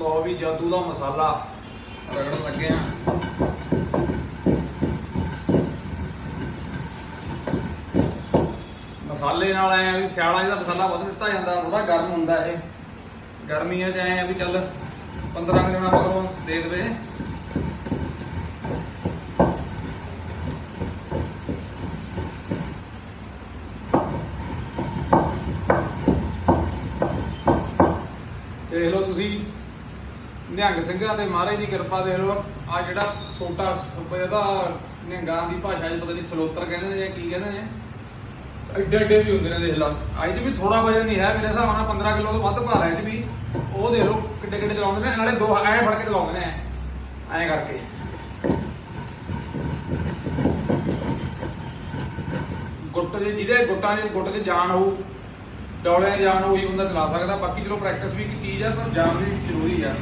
ਲਓ ਵੀ ਜਾਦੂ ਦਾ ਮਸਾਲਾ। ਰਗੜਨ ਲੱਗੇ ਆ। ਮਸਾਲੇ ਨਾਲ ਆਏ ਵੀ ਸਿਆਲਾਂ 'ਚ ਮਸਾਲਾ ਵੱਧ ਦਿੱਤਾ ਜਾਂਦਾ ਥੋੜਾ ਗਰਮ ਹੁੰਦਾ ਇਹ। ਗਰਮੀਆਂ 'ਚ ਆਏ ਵੀ ਚੱਲ 15 ਕੁ ਦਿਨਾਂ ਮਗਰੋਂ ਦੇ ਦੇਵੇ ਦੇਖ ਲਓ ਤੁਸੀਂ। ਨਿਹੰਗ ਸਿੰਘਾਂ ਤੇ ਮਹਾਰਾਜ ਦੀ ਕਿਰਪਾ ਦੇਖ ਲਓ ਆ ਜਿਹੜਾ ਛੋਟਾ ਇਹਦਾ ਨਿਹੰਗਾਂ ਦੀ ਭਾਸ਼ਾ 'ਚ ਪਤਾ ਨਹੀਂ ਸਲੋਤਰ ਕਹਿੰਦੇ ਨੇ ਜਾਂ ਕੀ ਕਹਿੰਦੇ ਨੇ। ਐਡੇ ਐਡੇ ਵੀ ਹੁੰਦੇ ਨੇ ਦੇਖ ਲਾ। ਅੱਜ ਵੀ ਥੋੜਾ ਵਜਨ ਨਹੀਂ ਹੈ, ਮੇਰੇ ਹਿਸਾਬ ਨਾਲ 15 ਕਿਲੋ ਤੋਂ ਵੱਧ ਭਾਰ ਹੈ ਇਹ ਵੀ। ਉਹ ਦੇਖ ਲਓ ਕਿੱਡੇ ਕਿੱਡੇ ਚਲਾਉਂਦੇ ਨੇ, ਨਾਲੇ ਦੋ ਐਂ ਫੜ ਕੇ ਚਲਾਉਂਦੇ ਨੇ। ਐਂ ਕਰਕੇ। ਗੁੱਟ ਦੇ ਜਿਹਦੇ ਗੁੱਟਾਂ 'ਚ, ਗੁੱਟ 'ਚ ਜਾਨ ਹੋਊ ਡੌਲੇ ਜਾਨ ਹੋਈ ਬੰਦਾ ਚਲਾ ਸਕਦਾ। ਬਾਕੀ ਚਲੋ ਪ੍ਰੈਕਟਿਸ ਵੀ ਇੱਕ ਚੀਜ਼ ਆ, ਪਰ ਜਾਨ ਵੀ ਜ਼ਰੂਰੀ ਆ।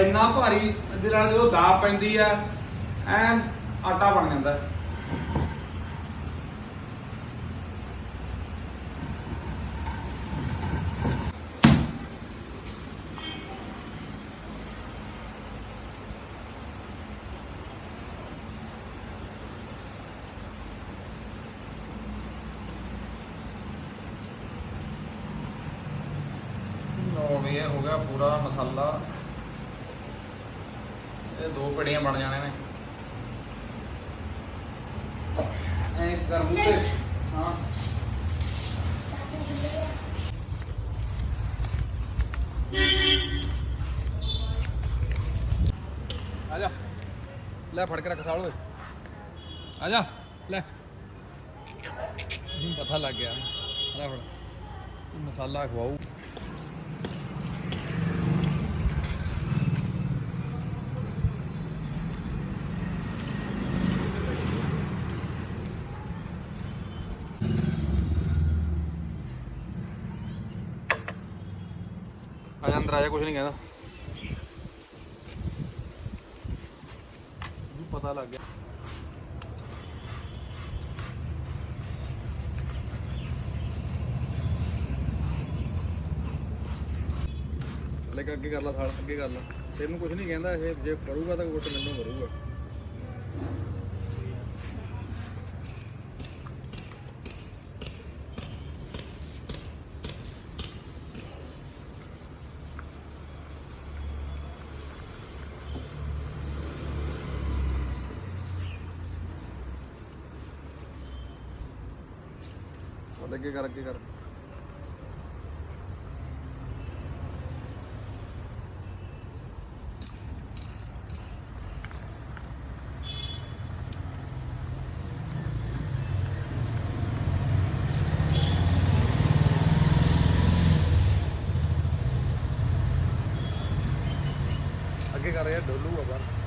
ਇੰਨਾ ਭਾਰੀ ਇਹਦੇ ਨਾਲ ਜਦੋਂ ਦਾਬ ਪੈਂਦੀ ਆ, ਐਨ ਆਟਾ ਬਣ ਜਾਂਦਾ ਹੈ। ਲਓ ਹੋ ਗਿਆ ਪੂਰਾ ਮਸਾਲਾ ਇਹ ਦੋ ਪੜੀਆਂ ਬਣ ਜਾਣੇ ਨੇ। ਐ ਕਰ ਬੂਟੇ ਹਾਂ। ਆ ਜਾ। ਲੈ ਫੜ ਕੇ ਰੱਖ ਸਾਲ ਓਏ। ਆ ਜਾ ਲੈ। ਪਤਾ ਲੱਗ ਗਿਆ। ਲੈ ਫੜ। ਮਸਾਲਾ ਖਵਾਉ ਆ ਜਾ ਅੰਦਰ ਆ ਜਾ ਕੁਝ ਨਹੀਂ ਕਹਿੰਦਾ। ਨੂੰ ਪਤਾ ਲੱਗ ਗਿਆ। ਲੈ ਕੇ ਅੱਗੇ ਕਰ ਲਾ ਥਾਲ ਅੱਗੇ ਕਰ ਲਾ। ਤੈਨੂੰ ਕੁਝ ਨਹੀਂ ਕਹਿੰਦਾ ਇਹ, ਜੇ ਕਰੂਗਾ ਤਾਂ ਕੁਝ ਮੈਨੂੰ ਕਰੂਗਾ ਚੱਲ ਅੱਗੇ ਕਰ ਅੱਗੇ ਕਰ ਅੱਗੇ ਕਰ ਯਾਰ ਡੋਲੂਗਾ ਬਾਹਰ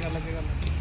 ਲੱਗੇਗਾ ਲੱਗੇਗਾ